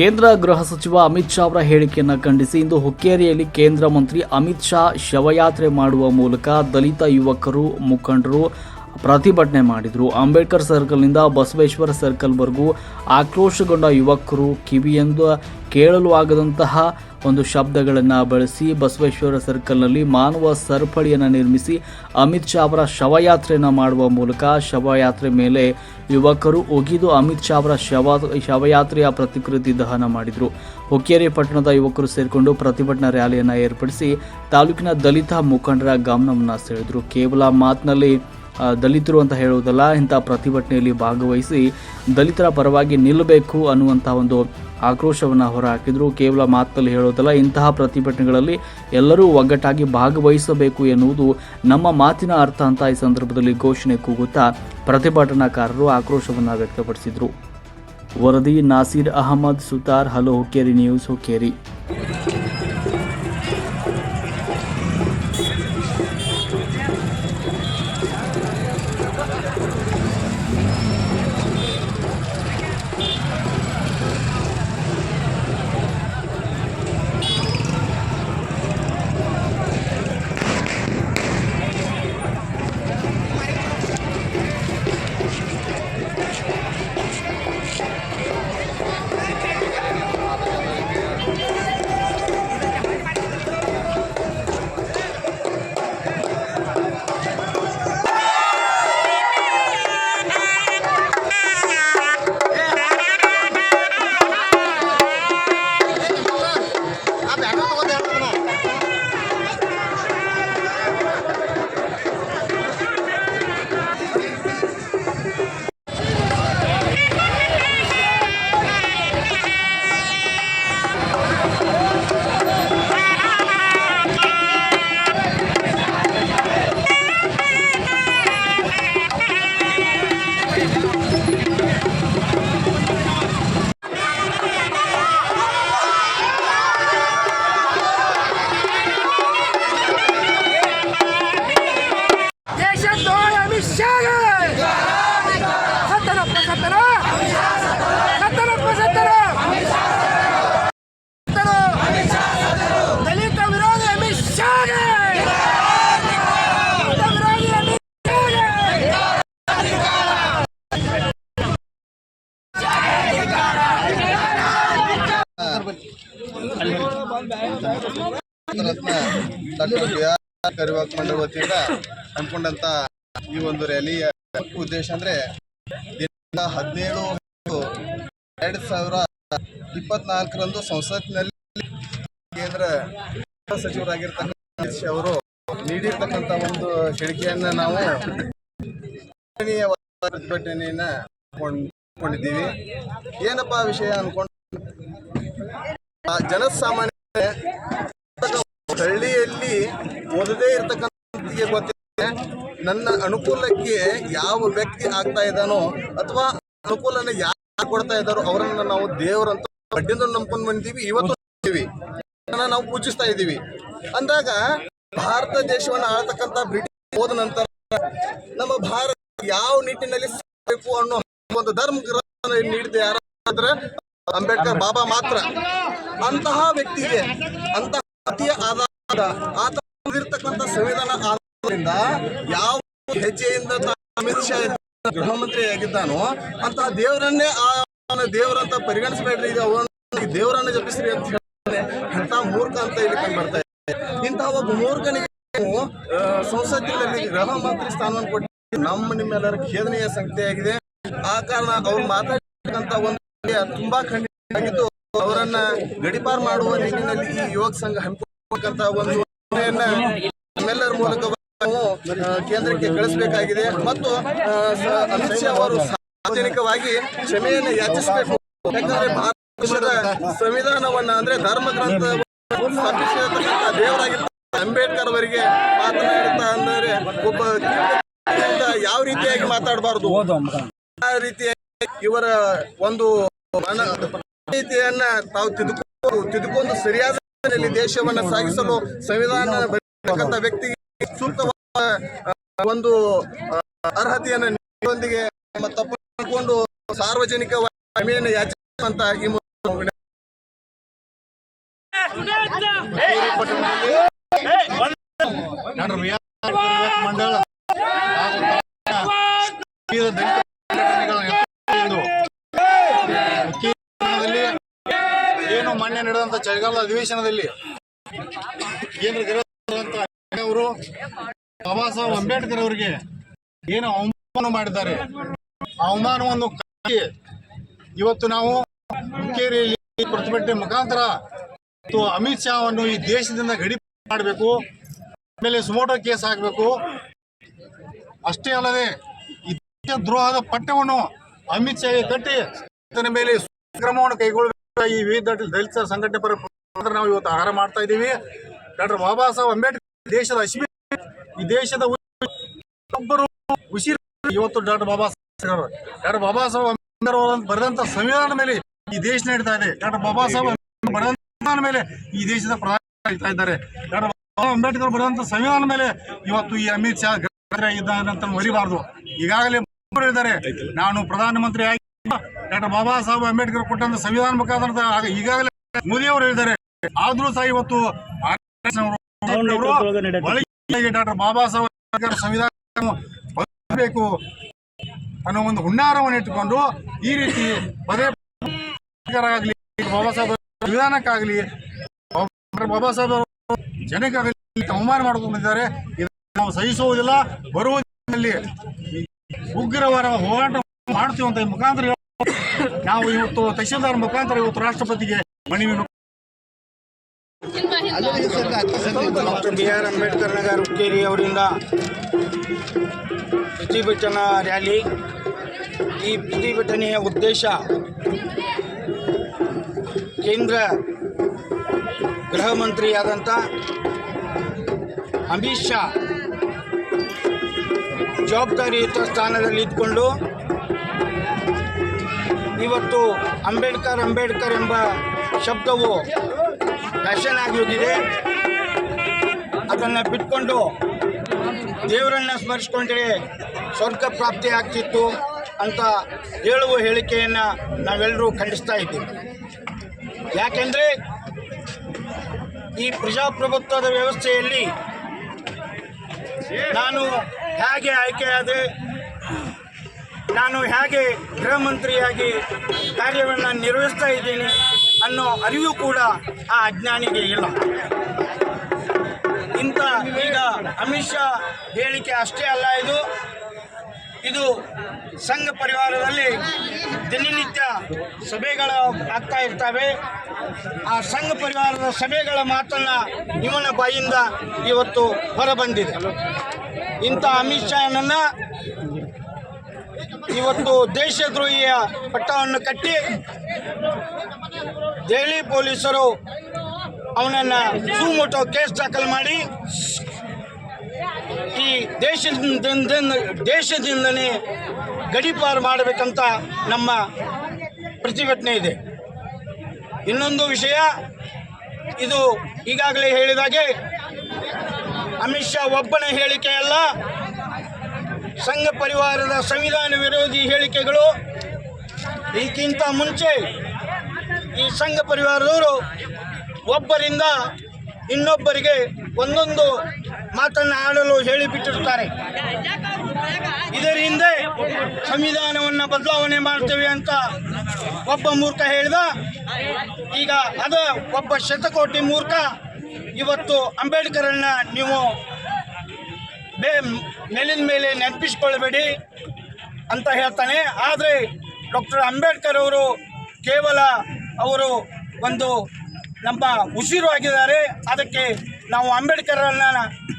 ಕೇಂದ್ರ ಗೃಹ ಸಚಿವ ಅಮಿತ್ ಶಾ ಅವರ ಹೇಳಿಕೆಯನ್ನು ಖಂಡಿಸಿ ಇಂದು ಹುಕ್ಕೇರಿಯಲ್ಲಿ ಕೇಂದ್ರ ಮಂತ್ರಿ ಅಮಿತ್ ಶಾ ಶವಯಾತ್ರೆ ಮಾಡುವ ಮೂಲಕ ದಲಿತ ಯುವಕರು, ಮುಖಂಡರು ಪ್ರತಿಭಟನೆ ಮಾಡಿದರು. ಅಂಬೇಡ್ಕರ್ ಸರ್ಕಲ್ನಿಂದ ಬಸವೇಶ್ವರ ಸರ್ಕಲ್ವರೆಗೂ ಆಕ್ರೋಶಗೊಂಡ ಯುವಕರು ಕಿವಿಯೆಂದು ಕೇಳಲು ಆಗದಂತಹ ಒಂದು ಶಬ್ದಗಳನ್ನು ಬಳಸಿ ಬಸವೇಶ್ವರ ಸರ್ಕಲ್ನಲ್ಲಿ ಮಾನವ ಸರಪಳಿಯನ್ನು ನಿರ್ಮಿಸಿ ಅಮಿತ್ ಶಾ ಅವರ ಶವಯಾತ್ರೆಯನ್ನು ಮಾಡುವ ಮೂಲಕ ಶವಯಾತ್ರೆ ಮೇಲೆ ಯುವಕರು ಒಗಿದು ಅಮಿತ್ ಶಾ ಅವರ ಶವ, ಶವಯಾತ್ರೆಯ ಪ್ರತಿಕೃತಿ ದಹನ ಮಾಡಿದರು. ಹುಕ್ಕೇರಿ ಪಟ್ಟಣದ ಯುವಕರು ಸೇರಿಕೊಂಡು ಪ್ರತಿಭಟನಾ ರ್ಯಾಲಿಯನ್ನು ಏರ್ಪಡಿಸಿ ತಾಲೂಕಿನ ದಲಿತ ಮುಖಂಡರ ಗಮನವನ್ನು ಸೆಳೆದರು. ಕೇವಲ ಮಾತಿನಲ್ಲಿ ದಲಿತರು ಅಂತ ಹೇಳುವುದಲ್ಲ, ಇಂಥ ಪ್ರತಿಭಟನೆಯಲ್ಲಿ ಭಾಗವಹಿಸಿ ದಲಿತರ ಪರವಾಗಿ ನಿಲ್ಲಬೇಕು ಅನ್ನುವಂಥ ಒಂದು ಆಕ್ರೋಶವನ್ನು ಹೊರಹಾಕಿದರು. ಕೇವಲ ಮಾತಲ್ಲಿ ಹೇಳೋದಲ್ಲ, ಇಂತಹ ಪ್ರತಿಭಟನೆಗಳಲ್ಲಿ ಎಲ್ಲರೂ ಒಗ್ಗಟ್ಟಾಗಿ ಭಾಗವಹಿಸಬೇಕು ಎನ್ನುವುದು ನಮ್ಮ ಮಾತಿನ ಅರ್ಥ ಅಂತ ಈ ಸಂದರ್ಭದಲ್ಲಿ ಘೋಷಣೆ ಕೂಗುತ್ತಾ ಪ್ರತಿಭಟನಾಕಾರರು ಆಕ್ರೋಶವನ್ನು ವ್ಯಕ್ತಪಡಿಸಿದರು. ವರದಿ, ನಾಸೀರ್ ಅಹಮದ್, ಸುತಾರ್, ಹಲೋ, ಹುಕ್ಕೇರಿ ನ್ಯೂಸ್, ಹುಕ್ಕೇರಿ. ಮಂಡಳ ವತಿಯಿಂದ ಹಮ್ಮಿಕೊಂಡಂತ ಈ ಒಂದು ರ್ಯಾಲಿಯ ಉದ್ದೇಶ ಅಂದ್ರೆ ಹದಿನೇಳು ಎರಡ್ ಸಾವಿರ ಇಪ್ಪತ್ನಾಲ್ಕರಂದು ಸಂಸತ್ತಿನಲ್ಲಿ ಕೇಂದ್ರ ಸಚಿವರಾಗಿರ್ತಕ್ಕಂಥ ಅವರು ನೀಡಿರ್ತಕ್ಕಂಥ ಒಂದು ಹೇಳಿಕೆಯನ್ನ ನಾವು ಪ್ರತಿಭಟನೆಯನ್ನ ಕೊಂಡಿದ್ದೀವಿ ಏನಪ್ಪಾ ವಿಷಯ ಅನ್ಕೊಂಡು ಜನಸಾಮಾನ್ಯ ಹಳ್ಳಿಯಲ್ಲಿ ಓದದೇ ಇರತಕ್ಕಂಥ ಗೊತ್ತಿದೆ. ನನ್ನ ಅನುಕೂಲಕ್ಕೆ ಯಾವ ವ್ಯಕ್ತಿ ಆಗ್ತಾ ಇದ್ದಾನೋ ಅಥವಾ ಅನುಕೂಲನ ಯಾರು ಕೊಡ್ತಾ ಇದ್ದಾರೋ ಅವರನ್ನ ನಾವು ದೇವರಂತ ಬಡ್ಡಿಂದ ನಂಬ್ಕೊಂಡು ಬಂದಿದ್ದೀವಿ. ಇವತ್ತು ನಾವು ಪೂಜಿಸ್ತಾ ಇದ್ದೀವಿ. ಅಂದಾಗ ಭಾರತ ದೇಶವನ್ನು ಆಳ್ತಕ್ಕಂಥ ಬ್ರಿಟಿಷ್ ಹೋದ ನಂತರ ನಮ್ಮ ಭಾರತ ಯಾವ ನಿಟ್ಟಿನಲ್ಲಿ ಸಾಗಬೇಕು ಅನ್ನೋ ಒಂದು ಧರ್ಮ ನೀಡಿದೆ. ಯಾರಾದ್ರೆ ಅಂಬೇಡ್ಕರ್ ಬಾಬಾ ಮಾತ್ರ. ಅಂತಹ ವ್ಯಕ್ತಿಗೆ ಅಂತಹ ಅತಿಯ ಆಧಾರದ ಆತ ಹೊಂದಿರತಕ್ಕಂಥ ಸಂವಿಧಾನ ಆಧಾರದಿಂದ ಯಾವ ಹೆಜ್ಜೆಯಿಂದ ಅಮಿತ್ ಶಾ ಗೃಹ ಮಂತ್ರಿ ಆಗಿದ್ದಾನೋ ಅಂತಹ ದೇವರನ್ನೇ ಆ ದೇವರಂತ ಪರಿಗಣಿಸಬೇಡ್ರಿ. ಇದು ಅವನ ದೇವರನ್ನ ಜಪಿಸ್ರಿ ಅಂತ ಹೇಳ್ತಾನೆ. ಅಂತ ಮೂರ್ಖ ಅಂತ ಇಲ್ಲಿ ಕಂಡು ಬರ್ತಾ ಇದೆ. ಇಂತಹ ಒಬ್ಬ ಮೂರ್ಖನಿಗೆ ಸಂಸತ್ತಿನಲ್ಲಿ ಗೃಹ ಮಂತ್ರಿ ಸ್ಥಾನವನ್ನು ಕೊಟ್ಟು ನಮ್ಮ ನಿಮ್ಮೆಲ್ಲರ ಖೇದನೆಯ ಸಂಗತಿಯಾಗಿದೆ. ಆ ಕಾರಣ ಅವ್ರು ಮಾತಾಡಿರ್ತಕ್ಕಂಥ ಒಂದು ತುಂಬಾ ಖಂಡಿತ ಅವರನ್ನ ಗಡಿಪಾರ್ ಮಾಡುವ ನಿಟ್ಟಿನಲ್ಲಿ ಈ ಯುವಕ ಸಂಘ ಒಂದು ನಮ್ಮೆಲ್ಲರ ಮೂಲಕ ಕೇಂದ್ರಕ್ಕೆ ಕಳಿಸಬೇಕಾಗಿದೆ. ಮತ್ತು ಅಮಿತ್ ಶಾ ಅವರು ಸಾರ್ವಜನಿಕವಾಗಿ ಕ್ಷಮೆಯನ್ನು ಯಾಚಿಸಬೇಕು. ಯಾಕಂದ್ರೆ ಭಾರತದ ಸಂವಿಧಾನವನ್ನ ಅಂದ್ರೆ ಧರ್ಮ ಗ್ರಂಥ ಸ್ಥಾಪಿಸಿರ್ತಕ್ಕಂಥ ಅಂಬೇಡ್ಕರ್ ಅವರಿಗೆ ಮಾತನಾಡುತ್ತಾ ಅಂದರೆ ಒಬ್ಬ ಯಾವ ರೀತಿಯಾಗಿ ಮಾತಾಡಬಾರದು? ಆ ರೀತಿಯಾಗಿ ಇವರ ಒಂದು ರೀತಿಯನ್ನ ತಾವು ತಿದ್ದುಕೊಂಡು ತಿದ್ದುಕೊಂಡು ಸರಿಯಾದ ದೇಶವನ್ನ ಸಾಗಿಸಲು ಸಂವಿಧಾನ ಬರೆಯತಕ್ಕಂಥ ವ್ಯಕ್ತಿ ಸೂಕ್ತವಾದ ಒಂದು ಅರ್ಹತೆಯನ್ನು ನೀಡುವೊಂದಿಗೆ ನಮ್ಮ ತಪ್ಪು ಮಾಡಿಕೊಂಡು ಸಾರ್ವಜನಿಕ ಕ್ಷಮೆಯನ್ನು ಯಾಚಿಸುವಂತ ಈ ಮಂಡಳ ನಡೆದಂತ ಚಳಿಗಾಲದ ಅಧಿವೇಶನದಲ್ಲಿ ಕೇಂದ್ರ ಗೃಹ ಅವರು ಬಾಬಾ ಸಾಹೇಬ್ ಅಂಬೇಡ್ಕರ್ ಅವರಿಗೆ ಏನು ಅವಮಾನ ಮಾಡಿದ್ದಾರೆ? ಅವಮಾನವನ್ನು ಇವತ್ತು ನಾವು ಹುಕ್ಕೇರಿಯಲ್ಲಿ ಪ್ರತಿಭಟನೆ ಮುಖಾಂತರ ಅಮಿತ್ ಶಾ ಅನ್ನು ಈ ದೇಶದಿಂದ ಗಡಿ ಮಾಡಬೇಕು, ಆಮೇಲೆ ಸುಮೋಟೋ ಕೇಸ್ ಹಾಕಬೇಕು. ಅಷ್ಟೇ ಅಲ್ಲದೆ ಈ ದ್ರೋಹದ ಪಟ್ಟವನ್ನು ಅಮಿತ್ ಶಾಗೆ ಕಟ್ಟಿ ಮೇಲೆ ಕ್ರಮವನ್ನು ಕೈಗೊಳ್ಳಬೇಕು ಈ ವಿವಿಧ ದಲಿತ ಸಂಘಟನೆ ಪರ ನಾವು ಇವತ್ತು ಆಹಾರ ಮಾಡ್ತಾ ಇದ್ದೀವಿ. ಡಾಕ್ಟರ್ ಬಾಬಾ ಸಾಹೇಬ್ ಅಂಬೇಡ್ಕರ್ ದೇಶದ ಅಶ್ಮಿ, ಈ ದೇಶದ ಒಬ್ಬರು ಉಸಿರು ಇವತ್ತು ಡಾಕ್ಟರ್ ಬಾಬಾ ಸಾಹೇಬ್. ಡಾಕ್ಟರ್ ಬಾಬಾ ಸಾಹೇಬ್ ಬರೆದಂತ ಸಂವಿಧಾನ ಮೇಲೆ ಈ ದೇಶ ನಡೀತಾ ಇದೆ. ಡಾಕ್ಟರ್ ಬಾಬಾ ಸಾಹೇಬ್ ಬರೆದಂತ ಮೇಲೆ ಈ ದೇಶದ ಪ್ರಧಾನಿ ಇದ್ದಾರೆ. ಡಾಕ್ಟರ್ ಬಾಬಾ ಅಂಬೇಡ್ಕರ್ ಬರೆದಂತ ಸಂವಿಧಾನ ಮೇಲೆ ಇವತ್ತು ಈ ಅಮಿತ್ ಶಾ ಇದ್ದಾರೆ ಅಂತ ಮರಿಬಾರ್ದು. ಈಗಾಗಲೇ ಇದ್ದಾರೆ ನಾನು ಪ್ರಧಾನಮಂತ್ರಿ ಡಾಕ್ಟರ್ ಬಾಬಾ ಸಾಹೇಬ್ ಅಂಬೇಡ್ಕರ್ ಕೊಟ್ಟಂತ ಸಂವಿಧಾನ ಮುಖಾಂತರ ಈಗಾಗಲೇ ಮೋದಿ ಅವರು ಹೇಳಿದ್ದಾರೆ. ಆದ್ರೂ ಸಹ ಇವತ್ತು ಡಾಕ್ಟರ್ ಬಾಬಾ ಸಾಹೇಬ್ ಅಂಬೇಡ್ಕರ್ ಸಂವಿಧಾನ ಬೇಕು ಅನ್ನೋ ಒಂದು ಹುನ್ನಾರವನ್ನು ಇಟ್ಟುಕೊಂಡು ಈ ರೀತಿ ಪದೇ ಆಗಲಿ ಬಾಬಾ ಸಾಹೇಬ್ ಸಂವಿಧಾನಕ್ಕಾಗಲಿ ಬಾಬಾ ಸಾಹೇಬ್ ಅವರು ಜನಕ್ಕಾಗಲಿ ಅವಮಾನ ಮಾಡ್ಕೊಂಡು ಬಂದಿದ್ದಾರೆ ಇದನ್ನು ನಾವು ಸಹಿಸುವುದಿಲ್ಲ ಬರುವ ಉಗ್ರವಾರ ಹೋರಾಟ ಮಾಡ್ತೀವಿ ಅಂತ ಮುಖಾಂತರ ನಾವು ಇವತ್ತು ತಹಶೀಲ್ದಾರ್ ಮುಖಾಂತರ ಇವತ್ತು ರಾಷ್ಟ್ರಪತಿಗೆ ಮನವಿ doctor B R Ambedkar Nagar Hukkeri ಅವರಿಂದ ಪ್ರತಿಭಟನಾ ರ್ಯಾಲಿ. ಈ ಪ್ರತಿಭಟನೆಯ ಉದ್ದೇಶ ಕೇಂದ್ರ ಗೃಹ ಮಂತ್ರಿಯಾದಂಥ ಅಮಿತ್ ಶಾ ಜವಾಬ್ದಾರಿಯುತ ಸ್ಥಾನದಲ್ಲಿ ಇದ್ಕೊಂಡು ಇವತ್ತು ಅಂಬೇಡ್ಕರ್ ಅಂಬೇಡ್ಕರ್ ಎಂಬ ಶಬ್ದವು ಫ್ಯಾಷನ್ ಆಗಿ ಹೋಗಿದೆ. ಅದನ್ನು ಬಿಟ್ಕೊಂಡು ದೇವರನ್ನು ಸ್ಮರಿಸ್ಕೊಂಡ್ರೆ ಸ್ವರ್ಗ ಪ್ರಾಪ್ತಿ ಆಗ್ತಿತ್ತು ಅಂತ ಹೇಳುವ ಹೇಳಿಕೆಯನ್ನು ನಾವೆಲ್ಲರೂ ಖಂಡಿಸ್ತಾ ಇದ್ದೀವಿ. ಯಾಕೆಂದರೆ ಈ ಪ್ರಜಾಪ್ರಭುತ್ವದ ವ್ಯವಸ್ಥೆಯಲ್ಲಿ ನಾನು ಹೇಗೆ ಆಯ್ಕೆಯಾದೆ ನಾನು ಹೇಗೆ ಗೃಹ ಮಂತ್ರಿಯಾಗಿ ಕಾರ್ಯವನ್ನು ನಿರ್ವಹಿಸ್ತಾ ಇದ್ದೀನಿ ಅನ್ನೋ ಅರಿವು ಕೂಡ ಆ ಅಜ್ಞಾನಿಗೆ ಇಲ್ಲ. ಇಂಥ ಈಗ ಅಮಿತ್ ಶಾ ಹೇಳಿಕೆ ಅಷ್ಟೇ ಅಲ್ಲ ಇದು. ಇದು ಸಂಘ ಪರಿವಾರದಲ್ಲಿ ದಿನನಿತ್ಯ ಸಭೆಗಳು ಆಗ್ತಾ ಇರ್ತವೆ. ಆ ಸಂಘ ಪರಿವಾರದ ಸಭೆಗಳ ಮಾತನ್ನು ಇವನ ಬಾಯಿಂದ ಇವತ್ತು ಹೊರಬಂದಿದೆ. ಇಂಥ ಅಮಿತ್ ಶಾನನ್ನ ಇವತ್ತು ದೇಶದ್ರೋಹಿಯ ಪಟ್ಟವನ್ನು ಕಟ್ಟಿ ದೆಹಲಿ ಪೊಲೀಸರು ಅವನನ್ನು ಸುಮೋಟೋ ಕೇಸ್ ದಾಖಲು ಮಾಡಿ, ಈ ದೇಶದಿಂದ ದೇಶದಿಂದನೇ ಗಡೀಪಾರು ಮಾಡಬೇಕಂತ ನಮ್ಮ ಪ್ರತಿಭಟನೆ ಇದೆ. ಇನ್ನೊಂದು ವಿಷಯ, ಇದು ಈಗಾಗಲೇ ಹೇಳಿದಾಗೆ ಅಮಿತ್ ಶಾ ಒಬ್ಬನ ಹೇಳಿಕೆ ಅಲ್ಲ ಸಂಘ ಪರಿವಾರದ ಸಂವಿಧಾನ ವಿರೋಧಿ ಹೇಳಿಕೆಗಳು. ಇದಕ್ಕಿಂತ ಮುಂಚೆ ಈ ಸಂಘ ಪರಿವಾರದವರು ಒಬ್ಬರಿಂದ ಇನ್ನೊಬ್ಬರಿಗೆ ಒಂದೊಂದು ಮಾತನ್ನು ಆಡಲು ಹೇಳಿಬಿಟ್ಟಿರ್ತಾರೆ ಇದರಿಂದ ಸಂವಿಧಾನವನ್ನು ಬದಲಾವಣೆ ಮಾಡ್ತೇವೆ ಅಂತ ಒಬ್ಬ ಮೂರ್ಖ ಹೇಳಿದ. ಈಗ ಅದ ಒಬ್ಬ ಶತಕೋಟಿ ಮೂರ್ಖ. ಇವತ್ತು ಅಂಬೇಡ್ಕರನ್ನ ನೀವು ಬೇ ಮೇಲಿನ ಮೇಲೆ ನೆನಪಿಸ್ಕೊಳ್ಬೇಡಿ ಅಂತ ಹೇಳ್ತಾನೆ. ಆದರೆ ಡಾಕ್ಟರ್ ಅಂಬೇಡ್ಕರ್ ಅವರು ಕೇವಲ ಅವರು ಒಂದು ನಮ್ಮ ಉಸಿರು ಆಗಿದ್ದಾರೆ ಅದಕ್ಕೆ ನಾವು ಅಂಬೇಡ್ಕರನ್ನ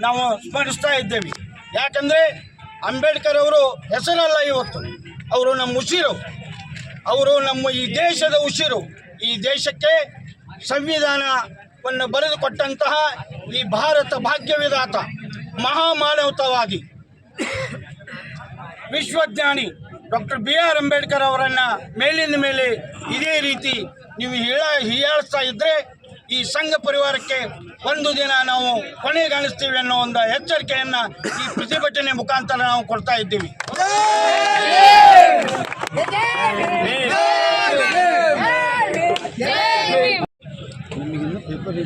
ನಾವು ಸ್ಮರಿಸ್ತಾ ಇದ್ದೇವೆ. ಯಾಕಂದರೆ ಅಂಬೇಡ್ಕರ್ ಅವರು ಹೆಸರಲ್ಲ ಇವತ್ತು. ಅವರು ನಮ್ಮ ಉಸಿರು. ಅವರು ನಮ್ಮ ಈ ದೇಶದ ಉಸಿರು. ಈ ದೇಶಕ್ಕೆ ಸಂವಿಧಾನವನ್ನು ಬರೆದುಕೊಟ್ಟಂತಹ ಈ ಭಾರತ ಭಾಗ್ಯವಿದಾತ ಮಹಾಮಾನವತವಾದಿ ವಿಶ್ವಜ್ಞಾನಿ ಡಾಕ್ಟರ್ ಬಿ ಆರ್ ಅಂಬೇಡ್ಕರ್ ಅವರನ್ನು ಮೇಲಿನ ಮೇಲೆ ಇದೇ ರೀತಿ ನೀವು ಹೇಳ ಹೀಯಾಳಿಸ್ತಾ ಇದ್ದರೆ ಈ ಸಂಘ ಪರಿವಾರಕ್ಕೆ ಒಂದು ದಿನ ನಾವು ಕೊನೆಗಾಣಿಸ್ತೀವಿ ಅನ್ನೋ ಒಂದು ಎಚ್ಚರಿಕೆಯನ್ನು ಈ ಪ್ರತಿಭಟನೆ ಮುಖಾಂತರ ನಾವು ಕೊಡ್ತಾ ಇದ್ದೀವಿ. ಪೇಪರ್